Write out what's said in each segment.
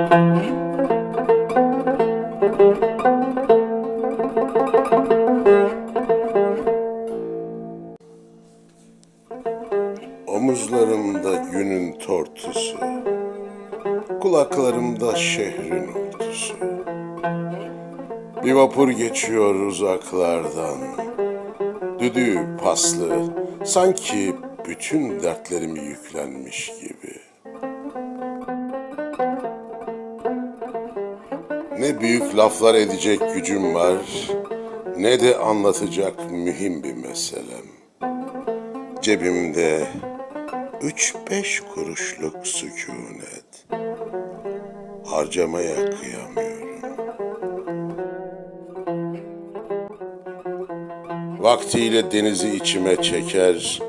Omuzlarımda günün tortusu, kulaklarımda şehrin ortusu. Bir vapur geçiyor uzaklardan, düdüğü paslı, sanki bütün dertlerim yüklenmiş gibi. Ne büyük laflar edecek gücüm var, ne de anlatacak mühim bir meselem. Cebimde üç beş kuruşluk sükunet. Harcamaya kıyamıyorum. Vaktiyle denizi içime çeker,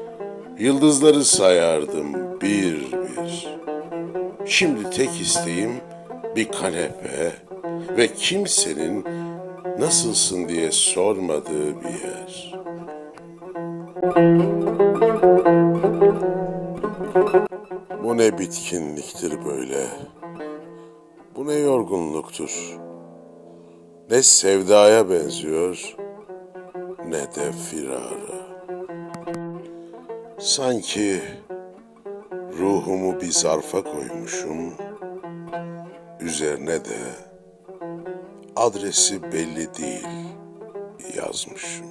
yıldızları sayardım bir bir. Şimdi tek isteğim bir kanepe ve kimsenin nasılsın diye sormadığı bir yer. Bu ne bitkinliktir böyle? Bu ne yorgunluktur? Ne sevdaya benziyor, ne de firara. Sanki ruhumu bir zarfa koymuşum, üzerine de adresi belli değil yazmışım.